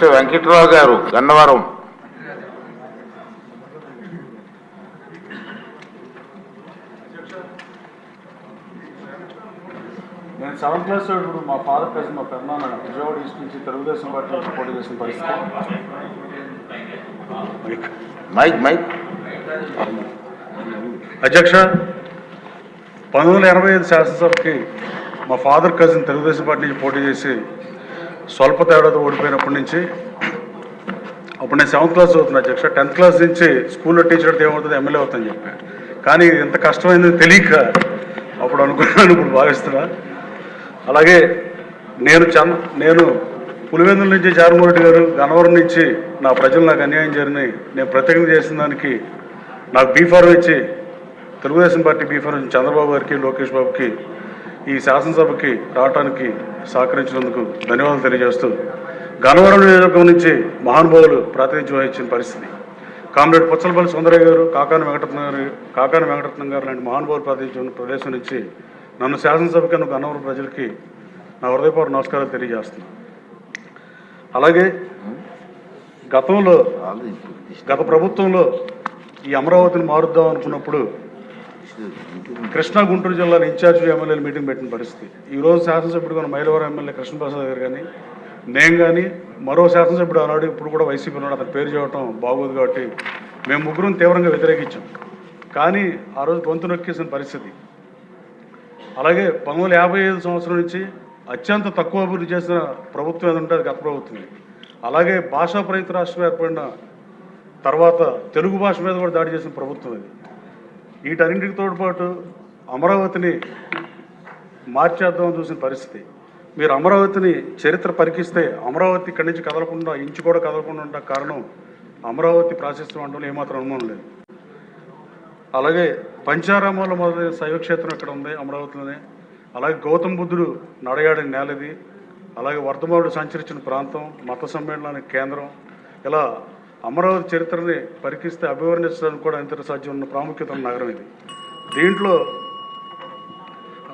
Next Venkatrao గారు గన్నవరం. నేను seventh class ఇప్పుడు మా ఫాదర్ కలిసి మా పెద్దనాన్న విజయవాడ ఈస్ట్ నుంచి తెలుగుదేశం పార్టీ నుంచి పోటీ చేసిన పరిస్థితి. Mic mic. అధ్యక్ష పంతొమ్మిది వందల ఎనభై ఐదు శాసనసభకి మా ఫాదర్ కజిన్ తెలుగుదేశం పార్టీ నుంచి పోటీ చేసి స్వల్ప తేడాతో ఓడిపోయినప్పటి నుంచి అప్పుడు నేను సెవెంత్ క్లాస్ చదువుతున్నా అధ్యక్ష టెన్త్ క్లాస్ నుంచి స్కూల్లో టీచర్ అయితే ఏమవుతుంది? ఎమ్మెల్యే అవుతుందని చెప్పాను కానీ ఎంత కష్టమైందని తెలియక అప్పుడు అనుకున్నాను ఇప్పుడు భావిస్తున్నా. అలాగే నేను చంద నేను పులివెందుల నుంచి జారమూరెడ్డి గారు గన్నవరం నుంచి నా ప్రజలు నాకు అన్యాయం జరిగినాయి. నేను ప్రత్యేకంగా చేసిన దానికి నాకు బీఫారం ఇచ్చి తెలుగుదేశం పార్టీ బీఫారం చంద్రబాబు గారికి లోకేష్ బాబుకి ఈ శాసనసభకి రావడానికి సహకరించినందుకు ధన్యవాదాలు తెలియజేస్తూ గన్నవరం నియోజకవర్గం నుంచి మహానుభావులు ప్రాతినిధ్యం వహించిన పరిస్థితి. కామ్రేడ్ పుచ్చలపల్లి సుందరయ్య గారు కాకాని వెంకటరత్న గారు కాకాని వెంకటరత్నం గారు లాంటి మహానుభావులు ప్రాతినిధ్యం ప్రదేశం నుంచి నన్ను శాసనసభకి నువ్వు గన్నవరం ప్రజలకి నా హృదయపూర్వక నమస్కారాలు తెలియజేస్తున్నాను అలాగే గతంలో గత ప్రభుత్వంలో ఈ అమరావతిని మారుద్దాం అనుకున్నప్పుడు కృష్ణా గుంటూరు జిల్లాలో ఇన్ఛార్జ్ ఎమ్మెల్యేలు మీటింగ్ పెట్టిన పరిస్థితి. ఈ రోజు శాసనసభ్యుడు మన మైలవరం ఎమ్మెల్యే కృష్ణప్రసాద్ గారు కానీ నేను కానీ మరో శాసనసభ్యుడు ఆనాడు ఇప్పుడు కూడా వైసీపీ ఉన్నాడు. అతని పేరు చెప్పడం బాగోదు కాబట్టి మేము ముగ్గురం తీవ్రంగా వ్యతిరేకించాం. కానీ ఆ రోజు గొంతు నొక్కేసిన పరిస్థితి. అలాగే పంతొమ్మిది యాభై ఐదు సంవత్సరం నుంచి అత్యంత తక్కువ అభివృద్ధి చేసిన ప్రభుత్వం ఏది ఉంటే అది గత ప్రభుత్వమే. అలాగే భాషా ప్రయుక్త రాష్ట్రం ఏర్పడిన తర్వాత తెలుగు భాష మీద కూడా దాడి చేసిన ప్రభుత్వం అది. వీటన్నింటికి తోడ్పాటు అమరావతిని మార్చేద్దామని చూసిన పరిస్థితి. మీరు అమరావతిని చరిత్ర పరికిస్తే అమరావతి ఇక్కడి నుంచి కదలకుండా ఇంచు కూడా కదలకుండా ఉండ కారణం అమరావతి ప్రాశస్త్యం అంటే ఏమాత్రం అనుమానం లేదు. అలాగే పంచారామాల మొదలైన శైవక్షేత్రం ఇక్కడ ఉంది అమరావతిలోనే? అలాగే గౌతమ బుద్ధుడు నడయాడిన నేలది అలాగే వర్ధమానుడు సంచరించిన ప్రాంతం మత సమ్మేళనానికి కేంద్రం ఇలా అమరావతి చరిత్రని పరికిస్తే అభివర్ణించడానికి కూడా ఇంత సాధ్యం ఉన్న ప్రాముఖ్యత ఉన్న నగరం ఇది. దీంట్లో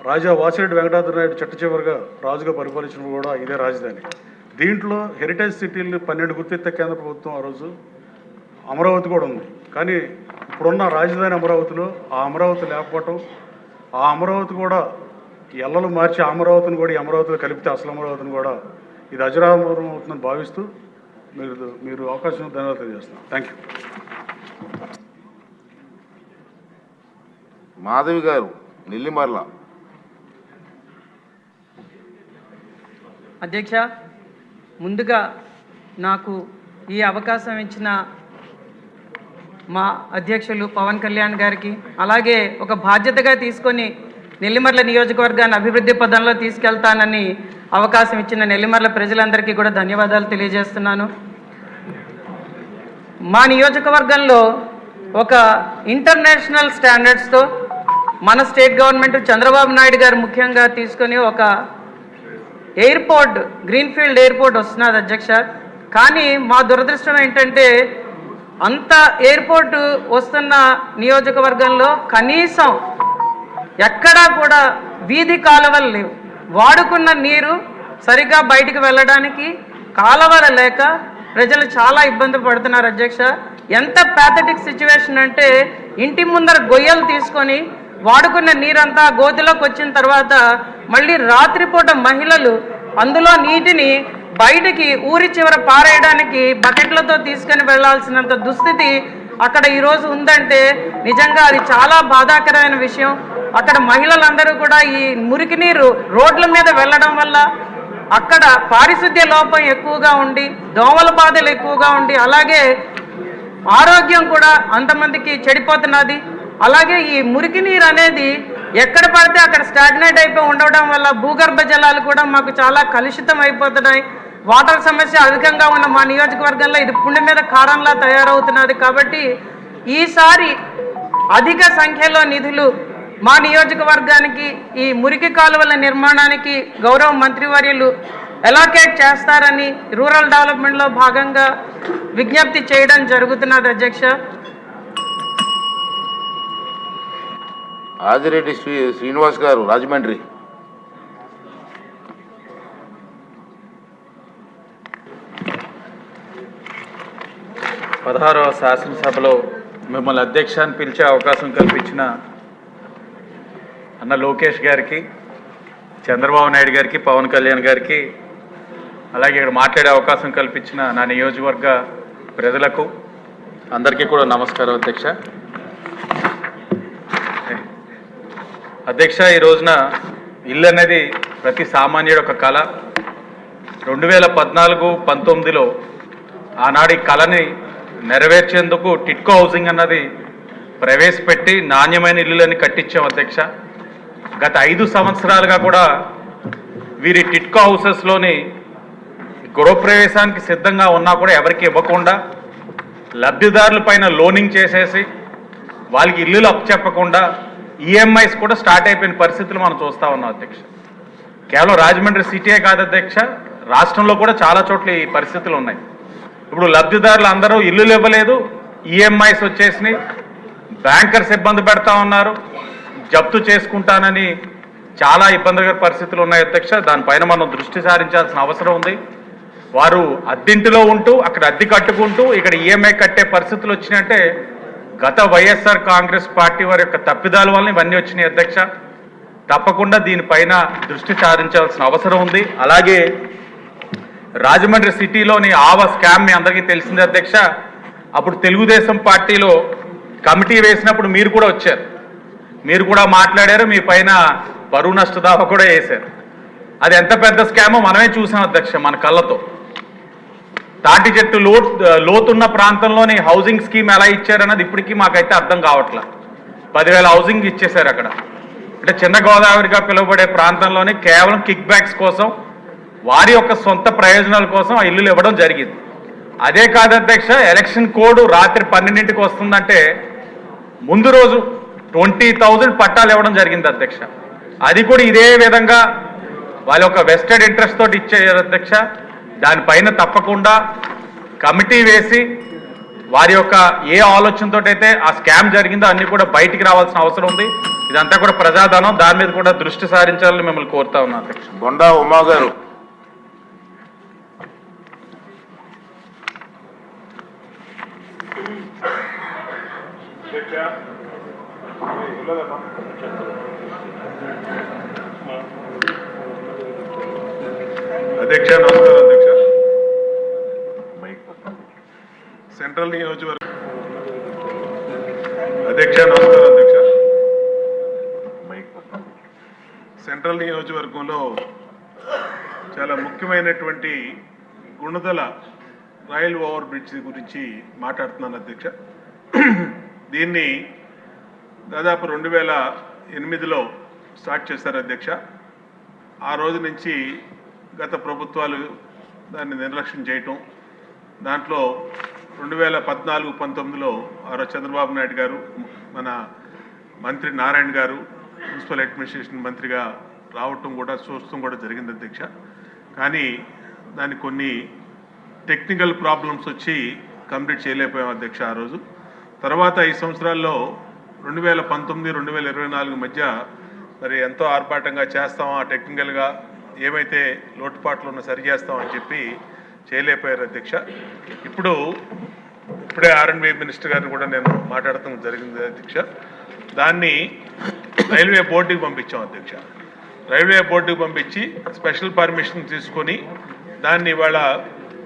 రాజా వాసిరెడ్డి వెంకటాద్రి నాయుడు చిట్ట చివరిగా రాజుగా పరిపాలించిన కూడా ఇదే రాజధాని. దీంట్లో హెరిటేజ్ సిటీలు పన్నెండు గుర్తెత్తే కేంద్ర ప్రభుత్వం ఆ రోజు అమరావతి కూడా ఉంది. కానీ ఇప్పుడున్న రాజధాని అమరావతిలో ఆ అమరావతి లేకపోవటం ఆ అమరావతి కూడా ఎల్లలు మార్చి అమరావతిని కూడా ఈ అమరావతిలో కలిపితే అసలు అమరావతిని కూడా ఇది అజరామరం అవుతుందని భావిస్తూ మీరు మీరు అవకాశం ధన్యవాదాలు తెలియజేస్తున్నాను థ్యాంక్ యూ మాధవి గారు నెల్లిమర్ల. అధ్యక్ష ముందుగా నాకు ఈ అవకాశం ఇచ్చిన మా అధ్యక్షులు పవన్ కళ్యాణ్ గారికి అలాగే ఒక బాధ్యతగా తీసుకొని నెల్లిమర్ల నియోజకవర్గాన్ని అభివృద్ధి పదంలో తీసుకెళ్తానని అవకాశం ఇచ్చిన నెల్లిమర్ల ప్రజలందరికీ కూడా ధన్యవాదాలు తెలియజేస్తున్నాను. మా నియోజకవర్గంలో ఒక ఇంటర్నేషనల్ స్టాండర్డ్స్తో మన స్టేట్ గవర్నమెంట్ చంద్రబాబు నాయుడు గారు ముఖ్యంగా తీసుకొని ఒక ఎయిర్పోర్ట్ గ్రీన్ఫీల్డ్ ఎయిర్పోర్ట్ వస్తున్నది అధ్యక్ష. కానీ మా దురదృష్టం ఏంటంటే అంత ఎయిర్పోర్ట్ వస్తున్న నియోజకవర్గంలో కనీసం ఎక్కడా కూడా వీధి కాలువలు లేవు. వాడుకున్న నీరు సరిగ్గా బయటికి వెళ్ళడానికి కాలువలు లేక ప్రజలు చాలా ఇబ్బంది పడుతున్నారు అధ్యక్ష. ఎంత ప్యాథటిక్ సిచ్యువేషన్ అంటే ఇంటి ముందర గొయ్యలు తీసుకొని వాడుకున్న నీరంతా గోతిలోకి వచ్చిన తర్వాత మళ్ళీ రాత్రిపూట మహిళలు అందులో నీటిని బయటికి ఊరి చివర పారేయడానికి బకెట్లతో తీసుకొని వెళ్ళాల్సినంత దుస్థితి అక్కడ ఈరోజు ఉందంటే నిజంగా అది చాలా బాధాకరమైన విషయం. అక్కడ మహిళలందరూ కూడా ఈ మురికి నీరు రోడ్ల మీద వెళ్ళడం వల్ల అక్కడ పారిశుద్ధ్య లోపం ఎక్కువగా ఉండి దోమల బాధలు ఎక్కువగా ఉండి అలాగే ఆరోగ్యం కూడా అంతమందికి చెడిపోతున్నది. అలాగే ఈ మురికి నీరు అనేది ఎక్కడ పడితే అక్కడ స్టాగ్నేట్ అయిపోయి ఉండడం వల్ల భూగర్భ జలాలు కూడా మాకు చాలా కలుషితం అయిపోతున్నాయి. వాటర్ సమస్య అధికంగా ఉన్న మా నియోజకవర్గంలో ఇది పుండి మీద కారంలా తయారవుతున్నది కాబట్టి ఈసారి అధిక సంఖ్యలో నిధులు మా నియోజకవర్గానికి ఈ మురికి కాలువల నిర్మాణానికి గౌరవ మంత్రివర్యులు ఎలాకేట్ చేస్తారని రూరల్ డెవలప్మెంట్లో భాగంగా విజ్ఞప్తి చేయడం జరుగుతున్నది అధ్యక్ష. ఆదిరెడ్డి శ్రీ శ్రీనివాస్ గారు రాజమండ్రి. పదహారవ శాసనసభలో మిమ్మల్ని అధ్యక్ష అని పిలిచే అవకాశం కల్పించిన అన్న లోకేష్ గారికి చంద్రబాబు నాయుడు గారికి పవన్ కళ్యాణ్ గారికి అలాగే ఇక్కడ మాట్లాడే అవకాశం కల్పించిన నా నియోజకవర్గ ప్రజలకు అందరికీ కూడా నమస్కారం అధ్యక్ష. అధ్యక్ష ఈ రోజున ఇల్లు అనేది ప్రతి సామాన్యుడు ఒక కళ. రెండు వేల పద్నాలుగు పంతొమ్మిదిలో ఆనాడు కళని నెరవేర్చేందుకు టిట్కో హౌసింగ్ అన్నది ప్రవేశపెట్టి నాణ్యమైన ఇల్లులని కట్టించాం అధ్యక్ష. గత ఐదు సంవత్సరాలుగా కూడా వీరి టిట్కో హౌసెస్లోని గృహప్రవేశానికి సిద్ధంగా ఉన్నా కూడా ఎవరికి ఇవ్వకుండా లబ్ధిదారుల పైన లోనింగ్ చేసేసి వాళ్ళకి ఇల్లులు అప్పచెప్పకుండా ఈఎంఐస్ కూడా స్టార్ట్ అయిపోయిన పరిస్థితులు మనం చూస్తా ఉన్నాం అధ్యక్ష. కేవలం రాజమండ్రి సిటీయే కాదు అధ్యక్ష రాష్ట్రంలో కూడా చాలా చోట్ల ఈ పరిస్థితులు ఉన్నాయి. ఇప్పుడు లబ్ధిదారులు అందరూ ఇల్లులు ఇవ్వలేదు ఈఎంఐస్ వచ్చేసినాయి బ్యాంకర్స్ ఇబ్బంది పెడతా ఉన్నారు జప్తు చేసుకుంటానని చాలా ఇబ్బందికర పరిస్థితులు ఉన్నాయి అధ్యక్ష. దానిపైన మనం దృష్టి సారించాల్సిన అవసరం ఉంది. వారు అద్దింటిలో ఉంటూ అక్కడ అద్దె కట్టుకుంటూ ఇక్కడ ఈఎంఐ కట్టే పరిస్థితులు వచ్చినాయంటే గత వైఎస్ఆర్ కాంగ్రెస్ పార్టీ వారి యొక్క తప్పిదాల వల్ల ఇవన్నీ వచ్చినాయి అధ్యక్ష. తప్పకుండా దీనిపైన దృష్టి సారించాల్సిన అవసరం ఉంది. అలాగే రాజమండ్రి సిటీలోని ఆవ స్కామ్ మీ అందరికీ తెలిసిందే అధ్యక్ష. అప్పుడు తెలుగుదేశం పార్టీలో కమిటీ వేసినప్పుడు మీరు కూడా వచ్చారు. మీరు కూడా మాట్లాడారు మీ పైన బరువు నష్ట దావా కూడా వేశారు. అది ఎంత పెద్ద స్కామో మనమే చూసాం అధ్యక్ష మన కళ్ళతో. తాటి చెట్టు లో లోతున్న ప్రాంతంలోని హౌసింగ్ స్కీమ్ ఎలా ఇచ్చారన్నది ఇప్పటికీ మాకైతే అర్థం కావట్లా. పదివేల హౌసింగ్ ఇచ్చేశారు అక్కడ. అంటే చిన్న గోదావరిగా పిలువబడే ప్రాంతంలోనే కేవలం కిక్ బ్యాక్స్ కోసం వారి యొక్క సొంత ప్రయోజనాల కోసం ఆ ఇల్లులు ఇవ్వడం జరిగింది. అదే కాదు అధ్యక్ష ఎలక్షన్ కోడ్ రాత్రి పన్నెండింటికి వస్తుందంటే ముందు రోజు ట్వంటీ థౌజండ్ పట్టాలు ఇవ్వడం జరిగింది అధ్యక్ష. అది కూడా ఇదే విధంగా వాళ్ళ యొక్క వెస్టెడ్ ఇంట్రెస్ట్ తోటి ఇచ్చారు అధ్యక్ష. దానిపైన తప్పకుండా కమిటీ వేసి వారి యొక్క ఏ ఆలోచనతో అయితే ఆ స్కామ్ జరిగిందో అన్ని కూడా బయటికి రావాల్సిన అవసరం ఉంది. ఇదంతా కూడా ప్రజాధనం. దాని మీద కూడా దృష్టి సారించాలని మిమ్మల్ని కోరుతా ఉన్నాను అధ్యక్ష. బొండా ఉమా గారు అధ్యక్ష నమస్కారం అధ్యక్ష. సెంట్రల్ నియోజకవర్గం అధ్యక్ష నమస్కారం అధ్యక్ష. సెంట్రల్ నియోజకవర్గంలో చాలా ముఖ్యమైనటువంటి గుణదల రైల్ ఓవర్ బ్రిడ్జ్ గురించి మాట్లాడుతున్నాను అధ్యక్ష. దీన్ని దాదాపు రెండు వేల ఎనిమిదిలో స్టార్ట్ చేశారు అధ్యక్ష. ఆ రోజు నుంచి గత ప్రభుత్వాలు దాన్ని నిర్లక్ష్యం చేయటం దాంట్లో రెండు వేల పద్నాలుగు పంతొమ్మిదిలో ఆ చంద్రబాబు నాయుడు గారు మన మంత్రి నారాయణ గారు మున్సిపల్ అడ్మినిస్ట్రేషన్ మంత్రిగా రావటం కూడా చూస్తూ కూడా జరిగింది అధ్యక్ష. కానీ దాన్ని కొన్ని టెక్నికల్ ప్రాబ్లమ్స్ వచ్చి కంప్లీట్ చేయలేకపోయాం అధ్యక్ష ఆ రోజు. తర్వాత ఈ సంవత్సరాల్లో రెండు వేల పంతొమ్మిది రెండు వేల ఇరవై నాలుగు మధ్య మరి ఎంతో ఆర్భాటంగా చేస్తాం ఆ టెక్నికల్గా ఏమైతే లోటుపాట్లు ఉన్నా సరి చేస్తామని చెప్పి చేయలేకపోయారు అధ్యక్ష. ఇప్పుడు ఇప్పుడే ఆర్ఎండ్బి మినిస్టర్ గారిని కూడా నేను మాట్లాడటం జరిగింది అధ్యక్ష. దాన్ని రైల్వే బోర్డుకి పంపించాం అధ్యక్ష. రైల్వే బోర్డుకి పంపించి స్పెషల్ పర్మిషన్ తీసుకొని దాన్ని ఇవాళ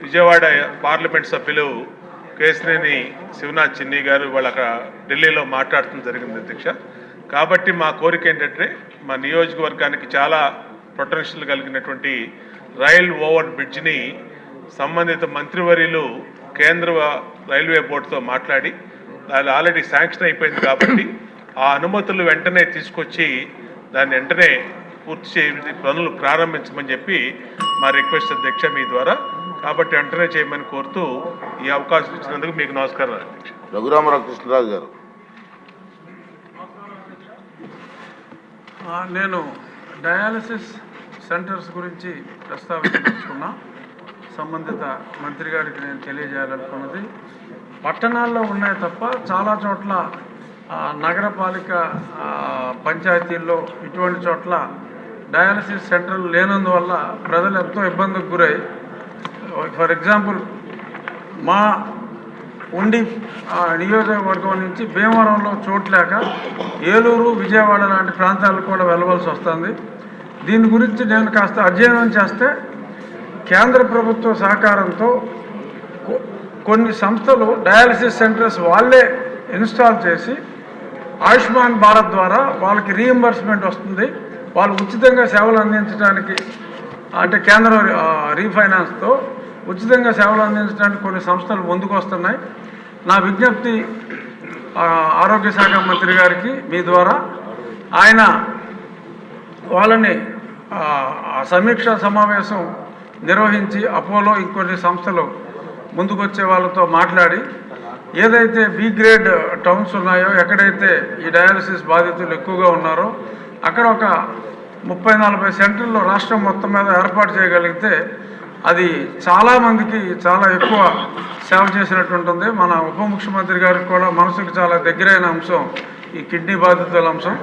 విజయవాడ పార్లమెంట్ సభ్యులు కేసినేని శివనాథ్ చిన్ని గారు వాళ్ళు అక్కడ ఢిల్లీలో మాట్లాడటం జరిగింది అధ్యక్ష. కాబట్టి మా కోరిక ఏంటంటే మా నియోజకవర్గానికి చాలా పొటెన్షియల్ కలిగినటువంటి రైల్ ఓవర్ బ్రిడ్జ్ని సంబంధిత మంత్రివర్యులు కేంద్ర రైల్వే బోర్డుతో మాట్లాడి అది ఆల్రెడీ శాంక్షన్ అయిపోయింది కాబట్టి ఆ అనుమతులు వెంటనే తీసుకొచ్చి దాన్ని వెంటనే పూర్తి చేయ పనులు ప్రారంభించమని చెప్పి మా రిక్వెస్ట్ అధ్యక్ష మీ ద్వారా. కాబట్టి వెంటనే చేయమని కోరుతూ ఈ అవకాశం ఇచ్చినందుకు మీకు నమస్కారం అధ్యక్ష. రఘురామరావు కృష్ణరాజు గారు. ఆ, నేను డయాలసిస్ సెంటర్స్ గురించి ప్రస్తావించుకున్నా. సంబంధిత మంత్రి గారికి నేను తెలియజేయాలనుకున్నది. పట్టణాల్లో ఉన్నాయి తప్ప చాలా చోట్ల ఆ, నగరపాలిక ఆ, పంచాయతీల్లో ఇటువంటి చోట్ల డయాలసిస్ సెంటర్లు లేనందువల్ల ప్రజలు ఎంతో ఇబ్బందికి గురై ఫర్ ఎగ్జాంపుల్ మా ఉండి ఆ నియోజకవర్గం నుంచి భీమవరంలో చోట్లేక ఏలూరు విజయవాడ లాంటి ప్రాంతాలకు కూడా వెళ్ళవలసి వస్తుంది. దీని గురించి నేను కాస్త అధ్యయనం చేస్తే కేంద్ర ప్రభుత్వ సహకారంతో కొన్ని సంస్థలు డయాలసిస్ సెంటర్స్ వాళ్ళే ఇన్స్టాల్ చేసి ఆయుష్మాన్ భారత్ ద్వారా వాళ్ళకి రీఎంబర్స్మెంట్ వస్తుంది. వాళ్ళు ఉచితంగా సేవలు అందించడానికి అంటే కేంద్ర రీఫైనాన్స్తో ఉచితంగా సేవలు అందించడానికి కొన్ని సంస్థలు ముందుకు వస్తున్నాయి. నా విజ్ఞప్తి ఆరోగ్య శాఖ మంత్రి గారికి మీ ద్వారా. ఆయన వాళ్ళని సమీక్ష సమావేశం నిర్వహించి అపోలో ఇంకొన్ని సంస్థలు ముందుకొచ్చే వాళ్ళతో మాట్లాడి ఏదైతే బి గ్రేడ్ టౌన్స్ ఉన్నాయో ఎక్కడైతే ఈ డయాలసిస్ బాధితులు ఎక్కువగా ఉన్నారో అక్కడ ఒక ముప్పై నలభై సెంటర్లు రాష్ట్రం మొత్తం మీద ఏర్పాటు చేయగలిగితే అది చాలామందికి చాలా ఎక్కువ సేవ చేసినట్టు ఉంటుంది మన ఉప ముఖ్యమంత్రి గారికి కూడా మనసుకు చాలా దగ్గరైన అంశం ఈ కిడ్నీ బాధితుల అంశం.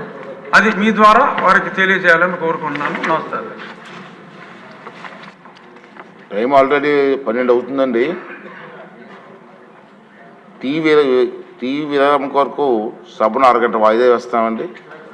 అది మీ ద్వారా వారికి తెలియజేయాలని కోరుకుంటున్నాను. నమస్కారం టైం ఆల్రెడీ పన్నెండు అవుతుందండి. టీ టీవీ టీ విరామం కొరకు సభను అరగంట వాయిదా వేస్తామండి.